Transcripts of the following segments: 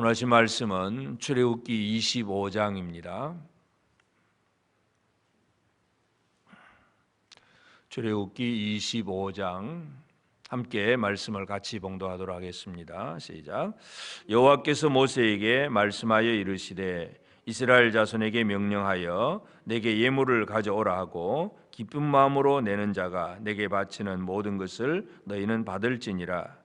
오늘 하신 말씀은 출애굽기 25장입니다. 출애굽기 25장 함께 말씀을 같이 봉독하도록 하겠습니다. 시작. 여호와께서 모세에게 말씀하여 이르시되 이스라엘 자손에게 명령하여 내게 예물을 가져오라 하고 기쁜 마음으로 내는 자가 내게 바치는 모든 것을 너희는 받을지니라.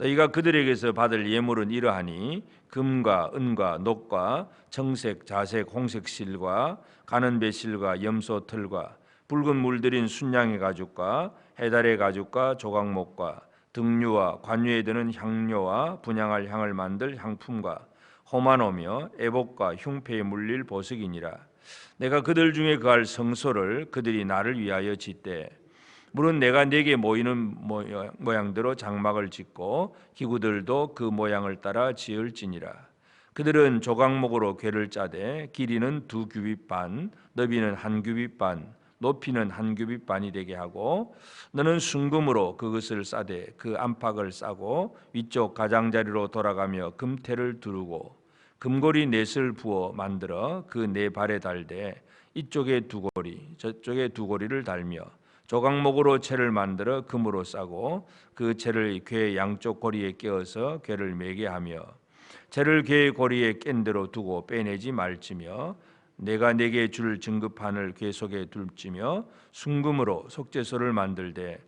너희가 그들에게서 받을 예물은 이러하니 금과 은과 녹과 청색, 자색, 홍색 실과 가는 배실과 염소 털과 붉은 물들인 순양의 가죽과 해달의 가죽과 조각목과 등류와 관유에 드는 향료와 분양할 향을 만들 향품과 호만오며 애복과 흉패에 물릴 보석이니라. 내가 그들 중에 그할 성소를 그들이 나를 위하여 짓되 물은 내가 내게 모이는 모양대로 장막을 짓고 기구들도 그 모양을 따라 지을지니라. 그들은 조각목으로 궤를 짜되 길이는 두 규빗 반 너비는 한 규빗 반 높이는 한 규빗 반이 되게 하고 너는 순금으로 그것을 싸되 그 안팎을 싸고 위쪽 가장자리로 돌아가며 금태를 두르고 금고리 넷을 부어 만들어 그 네 발에 달되 이쪽에 두 고리 저쪽에 두 고리를 달며 조각목으로 채를 만들어 금으로 싸고 그 채를 괴 양쪽 고리에 끼어서 괴를 매게 하며 채를 괴 고리에 깬 대로 두고 빼내지 말지며 내가 내게 줄 증거판을 궤 속에 둘지며 순금으로 속죄소를 만들되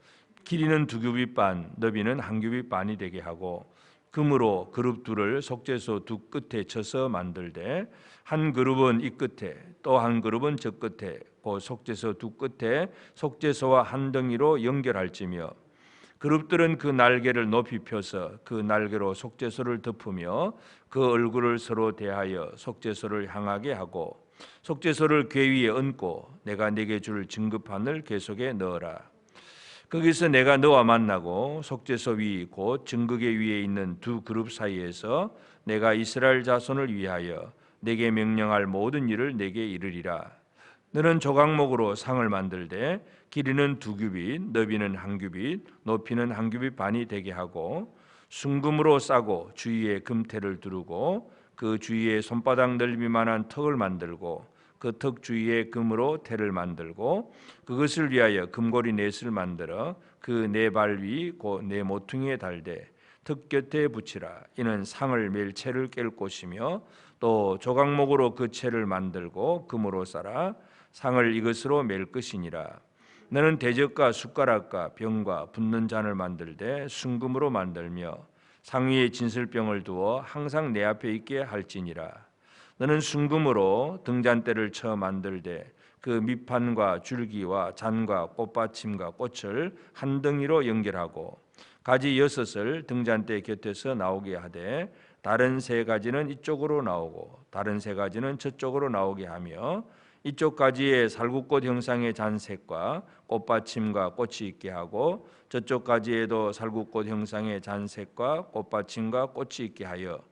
길이는 두 규빗 반, 너비는 한 규빗 반이 되게 하고 금으로 그룹 둘을 속죄소 두 끝에 쳐서 만들되 한 그룹은 이 끝에 또 한 그룹은 저 끝에 그 속죄소 두 끝에 속죄소와 한 덩이로 연결할지며 그룹들은 그 날개를 높이 펴서 그 날개로 속죄소를 덮으며 그 얼굴을 서로 대하여 속죄소를 향하게 하고 속죄소를 궤 위에 얹고 내가 네게 줄 증거판을 궤 속에 넣어라. 거기서 내가 너와 만나고 속죄소 위곧 증거궤 위에 있는 두 그룹 사이에서 내가 이스라엘 자손을 위하여 내게 명령할 모든 일을 내게 이르리라. 너는 조각목으로 상을 만들되 길이는 두 규빗, 너비는 한 규빗, 높이는 한 규빗 반이 되게 하고 순금으로 싸고 주위에 금태를 두르고 그 주위에 손바닥 넓이만한 턱을 만들고 그 턱 주위에 금으로 태를 만들고 그것을 위하여 금고리 넷을 만들어 그 네 발위고네 모퉁이에 달되 턱 곁에 붙이라. 이는 상을 멜 채를 깰 곳이며 또 조각목으로 그 채를 만들고 금으로 쌓아 상을 이것으로 멜 것이니라. 너는 대적과 숟가락과 병과 붓는 잔을 만들되 순금으로 만들며 상위에 진설병을 두어 항상 내 앞에 있게 할지니라 너는 순금으로 등잔대를 쳐 만들되 그 밑판과 줄기와 잔과 꽃받침과 꽃을 한 덩이로 연결하고 가지 여섯을 등잔대 곁에서 나오게 하되 다른 세 가지는 이쪽으로 나오고 다른 세 가지는 저쪽으로 나오게 하며 이쪽 가지에 살구꽃 형상의 잔색과 꽃받침과 꽃이 있게 하고 저쪽 가지에도 살구꽃 형상의 잔색과 꽃받침과 꽃이 있게 하여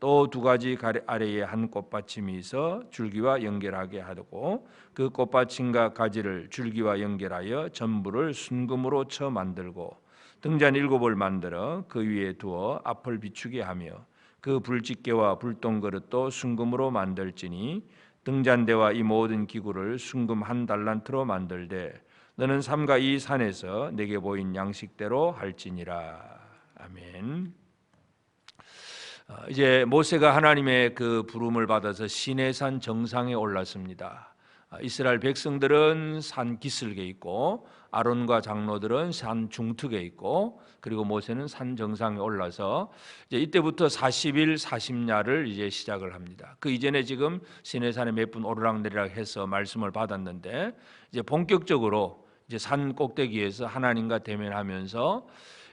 또 두 가지 아래에 한 꽃받침이 있어 줄기와 연결하게 하고 그 꽃받침과 가지를 줄기와 연결하여 전부를 순금으로 쳐 만들고 등잔 일곱을 만들어 그 위에 두어 앞을 비추게 하며 그 불집게와 불똥 그릇도 순금으로 만들지니 등잔대와 이 모든 기구를 순금 한 달란트로 만들되 너는 삼가 이 산에서 내게 보인 양식대로 할지니라 아멘. 어, 이제 모세가 하나님의 그 부름을 받아서 시내산 정상에 올랐습니다. 어, 이스라엘 백성들은 산 기슭에 있고 아론과 장로들은 산 중턱에 있고 그리고 모세는 산 정상에 올라서 이제 이때부터 40일 40야를 이제 시작을 합니다. 그 이전에 지금 시내산에 몇 분 오르락내리락 해서 말씀을 받았는데 이제 본격적으로 이제 산 꼭대기에서 하나님과 대면하면서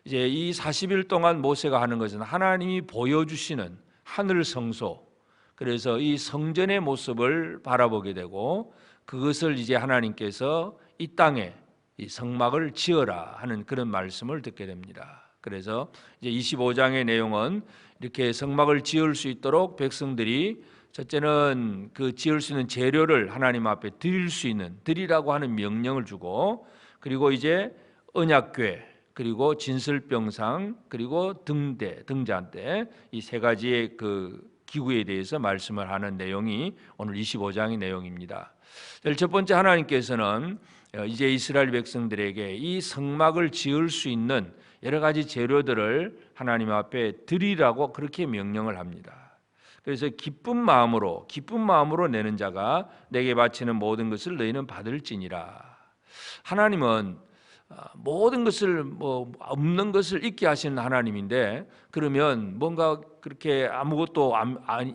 이제 이 40일 동안 모세가 하는 것은 하나님이 보여주시는 하늘 성소 그래서 이 성전의 모습을 바라보게 되고 그것을 이제 하나님께서 이 땅에 이 성막을 지어라 하는 그런 말씀을 듣게 됩니다. 그래서 이제 25장의 내용은 이렇게 성막을 지을 수 있도록 백성들이 첫째는 그 지을 수 있는 재료를 하나님 앞에 드릴 수 있는 드리라고 하는 명령을 주고 그리고 이제 언약궤 그리고 진설병상 그리고 등대 등잔대 이 세 가지의 그 기구에 대해서 말씀을 하는 내용이 오늘 25장의 내용입니다. 첫 번째 하나님께서는 어, 이제 이스라엘 백성들에게 이 성막을 지을 수 있는 여러 가지 재료들을 하나님 앞에 드리라고 그렇게 명령을 합니다. 그래서 기쁜 마음으로 기쁜 마음으로 내는 자가 내게 바치는 모든 것을 너희는 받을지니라. 하나님은 아, 모든 것을 뭐 없는 것을 있게 하시는 하나님인데 그러면 뭔가 그렇게 아무것도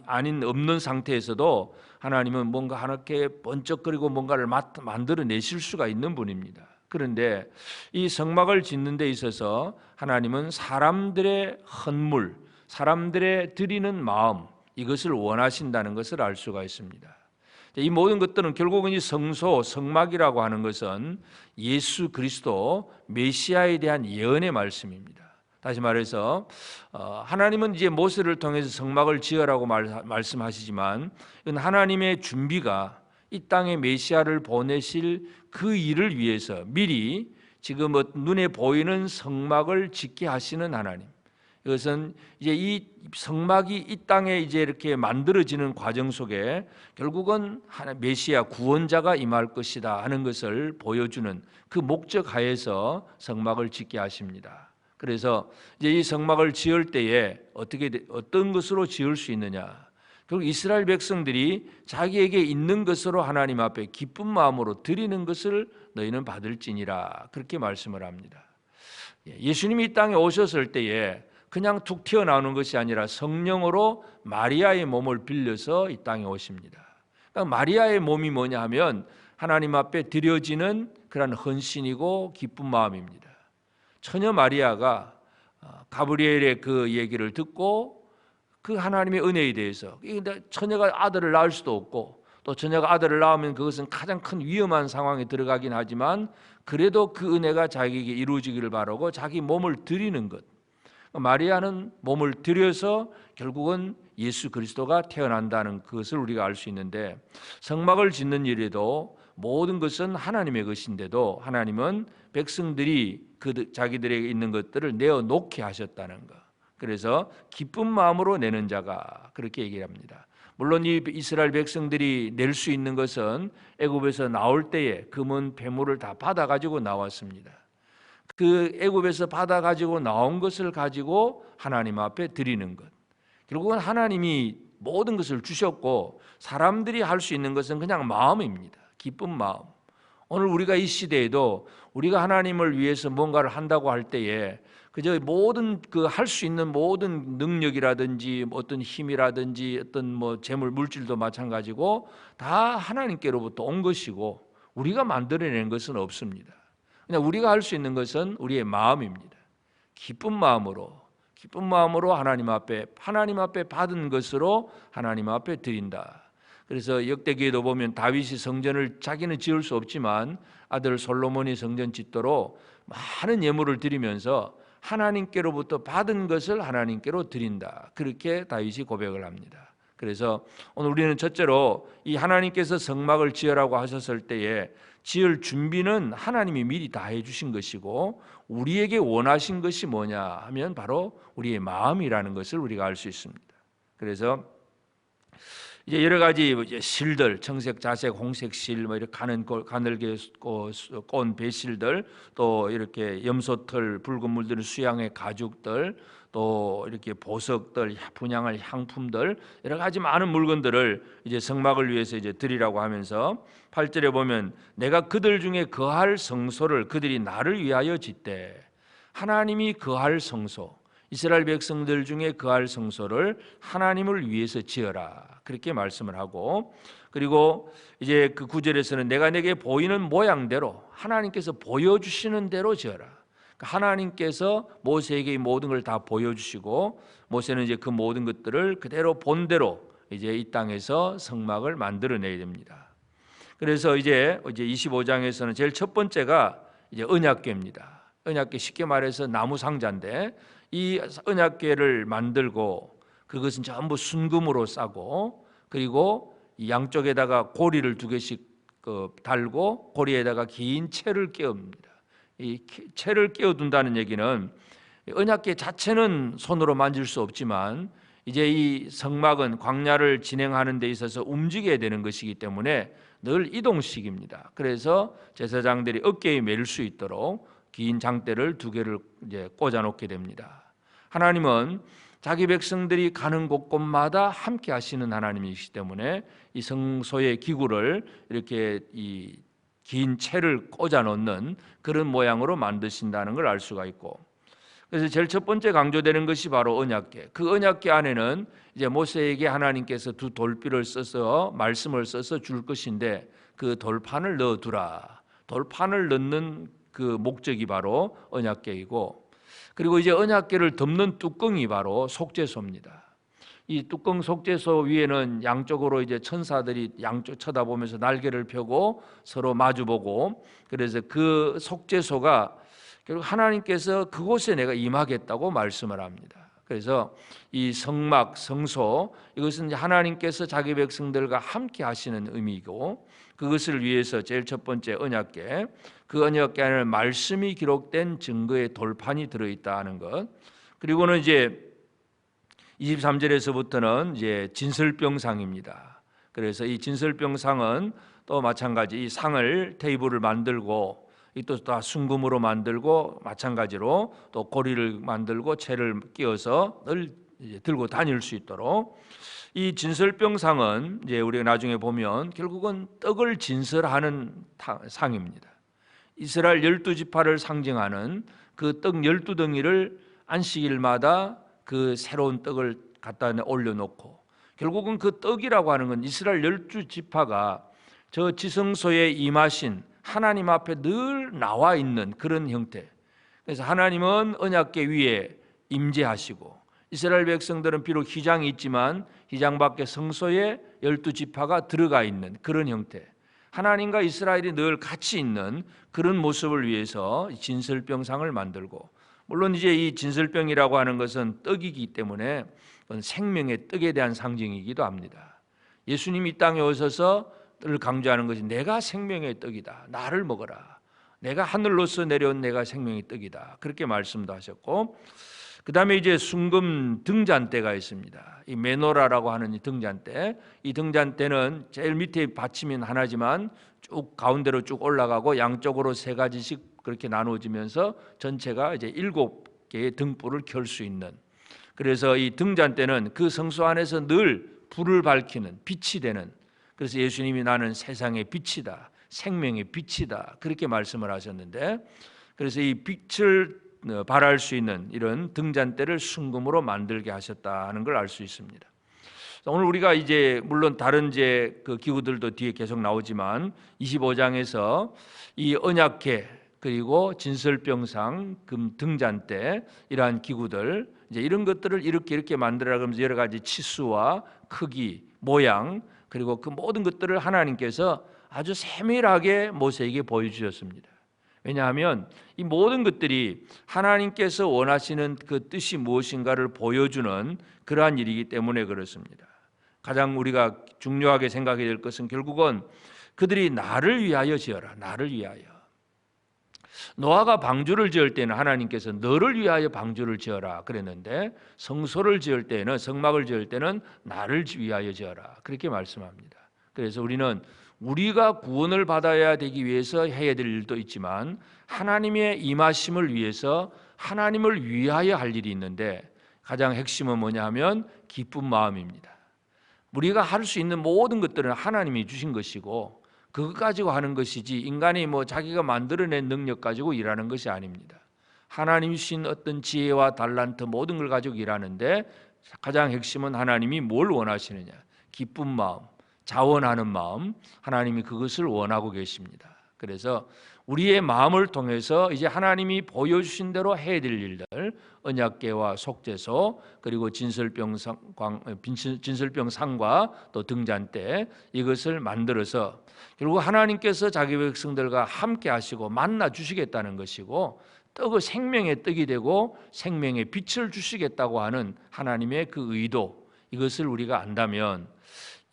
아닌 없는 상태에서도 하나님은 뭔가 하나께 번쩍거리고 뭔가를 마- 만들어 내실 수가 있는 분입니다. 그런데 이 성막을 짓는 데 있어서 하나님은 사람들의 헌물, 사람들의 드리는 마음 이것을 원하신다는 것을 알 수가 있습니다. 이 모든 것들은 결국은 이 성소, 성막이라고 하는 것은 예수 그리스도 메시아에 대한 예언의 말씀입니다. 다시 말해서 어, 하나님은 이제 모세를 통해서 성막을 지으라고 말, 말씀하시지만 이건 하나님의 준비가 이 땅에 메시아를 보내실 그 일을 위해서 미리 지금 어, 눈에 보이는 성막을 짓게 하시는 하나님. 이것은 이제 이 성막이 이 땅에 이제 이렇게 만들어지는 과정 속에 결국은 하나 메시아 구원자가 임할 것이다 하는 것을 보여주는 그 목적 하에서 성막을 짓게 하십니다. 그래서 이제 이 성막을 지을 때에 어떻게 돼- 어떤 것으로 지을 수 있느냐? 결국 이스라엘 백성들이 자기에게 있는 것으로 하나님 앞에 기쁜 마음으로 드리는 것을 너희는 받을지니라 그렇게 말씀을 합니다. 예, 예수님이 이 땅에 오셨을 때에 그냥 툭 튀어나오는 것이 아니라 성령으로 마리아의 몸을 빌려서 이 땅에 오십니다. 그러니까 마리아의 몸이 뭐냐 하면 하나님 앞에 드려지는 그런 헌신이고 기쁜 마음입니다. 처녀 마리아가 어, 가브리엘의 그 얘기를 듣고 그 하나님의 은혜에 대해서 처녀가 아들을 낳을 수도 없고 또 처녀가 아들을 낳으면 그것은 가장 큰 위험한 상황에 들어가긴 하지만 그래도 그 은혜가 자기에게 이루어지기를 바라고 자기 몸을 드리는 것 마리아는 몸을 들여서 결국은 예수 그리스도가 태어난다는 것을 우리가 알 수 있는데 성막을 짓는 일에도 모든 것은 하나님의 것인데도 하나님은 백성들이 그 자기들에게 있는 것들을 내어 놓게 하셨다는 것. 그래서 기쁜 마음으로 내는 자가 그렇게 얘기합니다. 물론 이 이스라엘 백성들이 낼 수 있는 것은 애굽에서 나올 때에 금은 배물을 다 받아 가지고 나왔습니다. 그 애굽에서 받아 가지고 나온 것을 가지고 하나님 앞에 드리는 것. 결국은 하나님이 모든 것을 주셨고 사람들이 할 수 있는 것은 그냥 마음입니다. 기쁜 마음. 오늘 우리가 이 시대에도 우리가 하나님을 위해서 뭔가를 한다고 할 때에 그저 모든 그 할 수 있는 모든 능력이라든지 어떤 힘이라든지 어떤 뭐 재물 물질도 마찬가지고 다 하나님께로부터 온 것이고 우리가 만들어낸 것은 없습니다. 그냥 우리가 할 수 있는 것은 우리의 마음입니다. 기쁜 마음으로 기쁜 마음으로 하나님 앞에 하나님 앞에 받은 것으로 하나님 앞에 드린다. 그래서 역대기에도 보면 다윗이 성전을 자기는 지을 수 없지만 아들 솔로몬이 성전 짓도록 많은 예물을 드리면서 하나님께로부터 받은 것을 하나님께로 드린다. 그렇게 다윗이 고백을 합니다. 그래서 오늘 우리는 첫째로 이 하나님께서 성막을 지으라고 하셨을 때에 지을 준비는 하나님이 미리 다 해주신 것이고 우리에게 원하신 것이 뭐냐 하면 바로 우리의 마음이라는 것을 우리가 알 수 있습니다. 그래서 이제 여러 가지 이제 실들, 청색, 자색, 홍색 실, 뭐 이렇게 가는 골, 가늘게 꼰 배실들, 또 이렇게 염소털, 붉은 물들은 수양의 가죽들, 또 이렇게 보석들, 분양할 향품들, 여러 가지 많은 물건들을 이제 성막을 위해서 이제 드리라고 하면서 8절에 보면 내가 그들 중에 거할 성소를 그들이 나를 위하여 짓되 하나님이 거할 성소 이스라엘 백성들 중에 거할 성소를 하나님을 위해서 지어라. 그렇게 말씀을 하고 그리고 이제 그 구절에서는 내가 내게 보이는 모양대로 하나님께서 보여주시는 대로 지어라. 그러니까 하나님께서 모세에게 이 모든 걸 다 보여주시고 모세는 이제 그 모든 것들을 그대로 본대로 이제 이 땅에서 성막을 만들어내야 됩니다. 그래서 이제 이제 25장에서는 제일 첫 번째가 이제 언약궤입니다. 언약궤 쉽게 말해서 나무 상자인데 이 언약궤를 만들고 그것은 전부 순금으로 싸고 그리고 이 양쪽에다가 고리를 두 개씩 그 달고 고리에다가 긴 채를 끼웁니다. 이 키- 채를 끼워둔다는 얘기는 언약궤 자체는 손으로 만질 수 없지만 이제 이 성막은 광야를 진행하는 데 있어서 움직여야 되는 것이기 때문에 늘 이동식입니다. 그래서 제사장들이 어깨에 매일 수 있도록 긴 장대를 두 개를 이제 꽂아 놓게 됩니다. 하나님은 자기 백성들이 가는 곳곳마다 함께 하시는 하나님이시기 때문에 이 성소의 기구를 이렇게 이 긴 채를 꽂아 놓는 그런 모양으로 만드신다는 걸 알 수가 있고 그래서 제일 첫 번째 강조되는 것이 바로 언약궤. 그 언약궤 안에는 이제 모세에게 하나님께서 두 돌비를 써서 말씀을 써서 줄 것인데 그 돌판을 넣어 두라. 돌판을 넣는 그 목적이 바로 언약궤이고 그리고 이제 언약궤를 덮는 뚜껑이 바로 속죄소입니다. 이 뚜껑 속죄소 위에는 양쪽으로 이제 천사들이 양쪽 쳐다보면서 날개를 펴고 서로 마주보고 그래서 그 속죄소가 결국 하나님께서 그곳에 내가 임하겠다고 말씀을 합니다. 그래서 이 성막, 성소 이것은 하나님께서 자기 백성들과 함께 하시는 의미이고 그것을 위해서 제일 첫 번째 언약궤 그 언약궤 안에 말씀이 기록된 증거의 돌판이 들어 있다는 것. 그리고는 이제 23절에서부터는 이제 진설병상입니다. 그래서 이 진설병상은 또 마찬가지 이 상을 테이블을 만들고 이또다 순금으로 만들고 마찬가지로 또 고리를 만들고 채를 끼워서 늘 들고 다닐 수 있도록 이 진설병상은 이제 우리가 나중에 보면 결국은 떡을 진설하는 타- 상입니다. 이스라엘 열두 지파를 상징하는 그 떡 열두 덩이를 안식일마다 그 새로운 떡을 갖다 올려놓고 결국은 그 떡이라고 하는 건 이스라엘 열두 지파가 저 지성소에 임하신 하나님 앞에 늘 나와 있는 그런 형태. 그래서 하나님은 언약궤 위에 임재하시고 이스라엘 백성들은 비록 휘장이 있지만 휘장 밖에 성소에 열두 지파가 들어가 있는 그런 형태. 하나님과 이스라엘이 늘 같이 있는 그런 모습을 위해서 이 진설병상을 만들고 물론 이제 이 진설병이라고 하는 것은 떡이기 때문에 생명의 떡에 대한 상징이기도 합니다. 예수님이 이 땅에 오셔서 늘 강조하는 것이 내가 생명의 떡이다. 나를 먹어라. 내가 하늘로서 내려온 내가 생명의 떡이다. 그렇게 말씀도 하셨고 그 다음에 이제 순금 등잔대가 있습니다. 이 메노라라고 하는 이 등잔대. 이 등잔대는 제일 밑에 받침이 하나지만 쭉 가운데로 쭉 올라가고 양쪽으로 세 가지씩 그렇게 나누어지면서 전체가 이제 일곱 개의 등불을 켤 수 있는. 그래서 이 등잔대는 그 성소 안에서 늘 불을 밝히는 빛이 되는. 그래서 예수님이 나는 세상의 빛이다. 생명의 빛이다. 그렇게 말씀을 하셨는데 그래서 이 빛을 어, 발할 수 있는 이런 등잔대를 순금으로 만들게 하셨다는 걸 알 수 있습니다. 오늘 우리가 이제 물론 다른 이제 그 기구들도 뒤에 계속 나오지만 25장에서 이 언약궤 그리고 진설병상, 금 등잔대 이러한 기구들 이제 이런 것들을 이렇게 이렇게 만들어 가면서 여러 가지 치수와 크기, 모양 그리고 그 모든 것들을 하나님께서 아주 세밀하게 모세에게 보여주셨습니다. 왜냐하면 이 모든 것들이 하나님께서 원하시는 그 뜻이 무엇인가를 보여주는 그러한 일이기 때문에 그렇습니다. 가장 우리가 중요하게 생각해야 될 것은 결국은 그들이 나를 위하여 지어라. 나를 위하여. 노아가 방주를 지을 때는 하나님께서 너를 위하여 방주를 지어라 그랬는데 성소를 지을 때는 성막을 지을 때는 나를 위하여 지어라 그렇게 말씀합니다. 그래서 우리는 우리가 구원을 받아야 되기 위해서 해야 될 일도 있지만 하나님의 임하심을 위해서 하나님을 위하여 할 일이 있는데 가장 핵심은 뭐냐 하면 기쁜 마음입니다. 우리가 할 수 있는 모든 것들은 하나님이 주신 것이고 그것 가지고 하는 것이지 인간이 뭐 자기가 만들어낸 능력 가지고 일하는 것이 아닙니다. 하나님 주신 어떤 지혜와 달란트 모든 걸 가지고 일하는데 가장 핵심은 하나님이 뭘 원하시느냐? 기쁜 마음, 자원하는 마음, 하나님이 그것을 원하고 계십니다. 그래서 우리의 마음을 통해서 이제 하나님이 보여주신 대로 해야 될 일들 언약계와 속죄소 그리고 진설병 상, 진설병 상과 또 등잔 때 이것을 만들어서 결국 하나님께서 자기 백성들과 함께 하시고 만나 주시겠다는 것이고 떡을 생명의 떡이 되고 생명의 빛을 주시겠다고 하는 하나님의 그 의도 이것을 우리가 안다면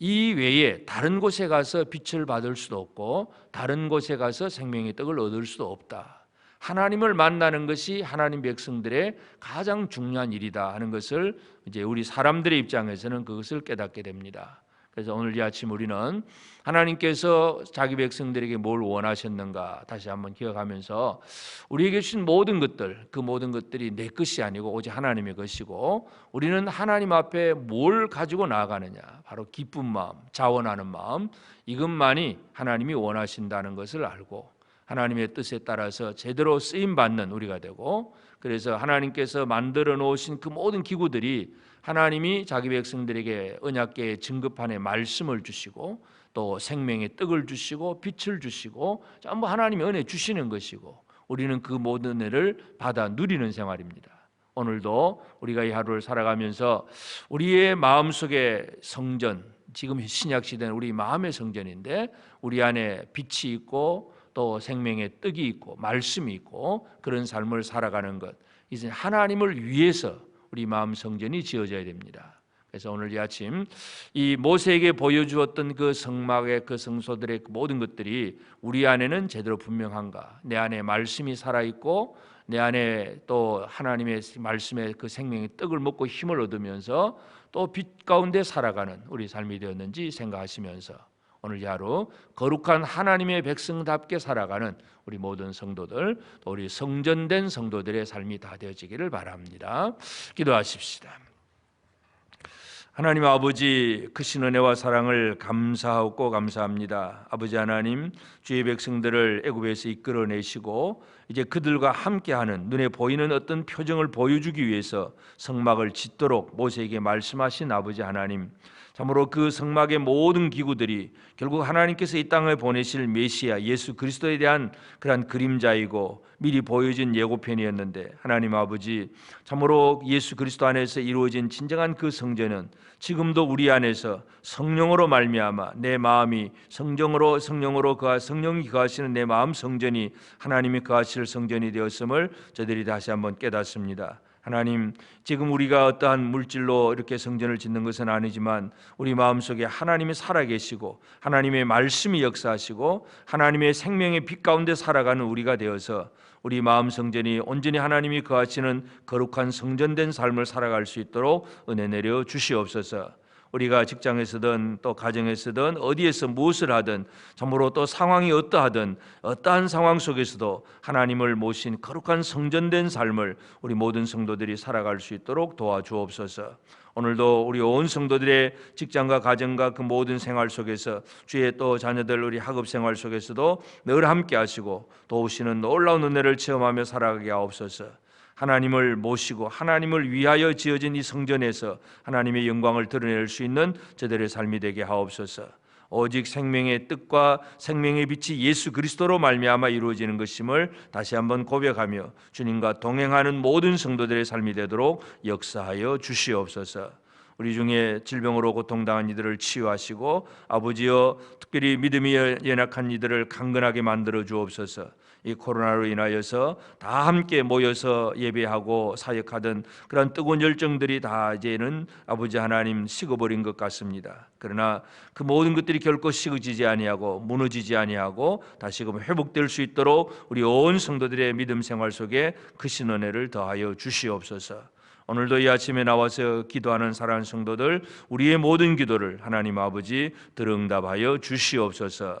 이 외에 다른 곳에 가서 빛을 받을 수도 없고 다른 곳에 가서 생명의 떡을 얻을 수도 없다. 하나님을 만나는 것이 하나님 백성들의 가장 중요한 일이다 하는 것을 이제 우리 사람들의 입장에서는 그것을 깨닫게 됩니다. 그래서 오늘 이 아침 우리는 하나님께서 자기 백성들에게 뭘 원하셨는가 다시 한번 기억하면서 우리에게 주신 모든 것들 그 모든 것들이 내 것이 아니고 오직 하나님의 것이고 우리는 하나님 앞에 뭘 가지고 나아가느냐? 바로 기쁜 마음 자원하는 마음 이것만이 하나님이 원하신다는 것을 알고 하나님의 뜻에 따라서 제대로 쓰임 받는 우리가 되고 그래서 하나님께서 만들어 놓으신 그 모든 기구들이 하나님이 자기 백성들에게 언약계의 증거판에 말씀을 주시고 또 생명의 떡을 주시고 빛을 주시고 전부 하나님의 은혜 주시는 것이고 우리는 그 모든 은혜를 받아 누리는 생활입니다. 오늘도 우리가 이 하루를 살아가면서 우리의 마음속에 성전 지금 신약 시대는 우리 마음의 성전인데 우리 안에 빛이 있고 또 생명의 떡이 있고 말씀이 있고 그런 삶을 살아가는 것 이제 하나님을 위해서 우리 마음 성전이 지어져야 됩니다. 그래서 오늘 이 아침 이 모세에게 보여주었던 그 성막의 그 성소들의 그 모든 것들이 우리 안에는 제대로 분명한가? 내 안에 말씀이 살아 있고 내 안에 또 하나님의 말씀의 그 생명의 떡을 먹고 힘을 얻으면서 또 빛 가운데 살아가는 우리 삶이 되었는지 생각하시면서 오늘 이 하루 거룩한 하나님의 백성답게 살아가는 우리 모든 성도들 또 우리 성전된 성도들의 삶이 다 되어지기를 바랍니다. 기도하십시다. 하나님 아버지 크신 은혜와 사랑을 감사하고 감사합니다. 아버지 하나님 주의 백성들을 애굽에서 이끌어내시고 이제 그들과 함께하는 눈에 보이는 어떤 표정을 보여주기 위해서 성막을 짓도록 모세에게 말씀하신 아버지 하나님 참으로 그 성막의 모든 기구들이 결국 하나님께서 이 땅에 보내실 메시아 예수 그리스도에 대한 그러한 그림자이고 미리 보여진 예고편이었는데 하나님 아버지 참으로 예수 그리스도 안에서 이루어진 진정한 그 성전은 지금도 우리 안에서 성령으로 말미암아 내 마음이 성령으로 성령으로 그하 성령이 거하시는 내 마음 성전이 하나님이 거하실 성전이 되었음을 저들이 다시 한번 깨닫습니다. 하나님, 지금 우리가 어떠한 물질로 이렇게 성전을 짓는 것은 아니지만 우리 마음속에 하나님이 살아계시고 하나님의 말씀이 역사하시고 하나님의 생명의 빛 가운데 살아가는 우리가 되어서 우리 마음 성전이 온전히 하나님이 거하시는 거룩한 성전된 삶을 살아갈 수 있도록 은혜 내려 주시옵소서. 우리가 직장에서든 또 가정에서든 어디에서 무엇을 하든 참으로 또 상황이 어떠하든 어떠한 상황 속에서도 하나님을 모신 거룩한 성전된 삶을 우리 모든 성도들이 살아갈 수 있도록 도와주옵소서. 오늘도 우리 온 성도들의 직장과 가정과 그 모든 생활 속에서 주의 또 자녀들 우리 학업 생활 속에서도 늘 함께 하시고 도우시는 놀라운 은혜를 체험하며 살아가게 하옵소서. 하나님을 모시고 하나님을 위하여 지어진 이 성전에서 하나님의 영광을 드러낼 수 있는 저들의 삶이 되게 하옵소서. 오직 생명의 뜻과 생명의 빛이 예수 그리스도로 말미암아 이루어지는 것임을 다시 한번 고백하며 주님과 동행하는 모든 성도들의 삶이 되도록 역사하여 주시옵소서. 우리 중에 질병으로 고통당한 이들을 치유하시고 아버지여 특별히 믿음이 연약한 이들을 강건하게 만들어 주옵소서. 이 코로나로 인하여서 다 함께 모여서 예배하고 사역하던 그런 뜨거운 열정들이 다 이제는 아버지 하나님 식어버린 것 같습니다. 그러나 그 모든 것들이 결코 식어지지 아니하고 무너지지 아니하고 다시금 회복될 수 있도록 우리 온 성도들의 믿음 생활 속에 그 신원혜를 더하여 주시옵소서. 오늘도 이 아침에 나와서 기도하는 사랑하는 성도들 우리의 모든 기도를 하나님 아버지 들응답하여 주시옵소서.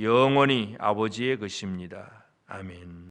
영원히 아버지의 것입니다. 아멘.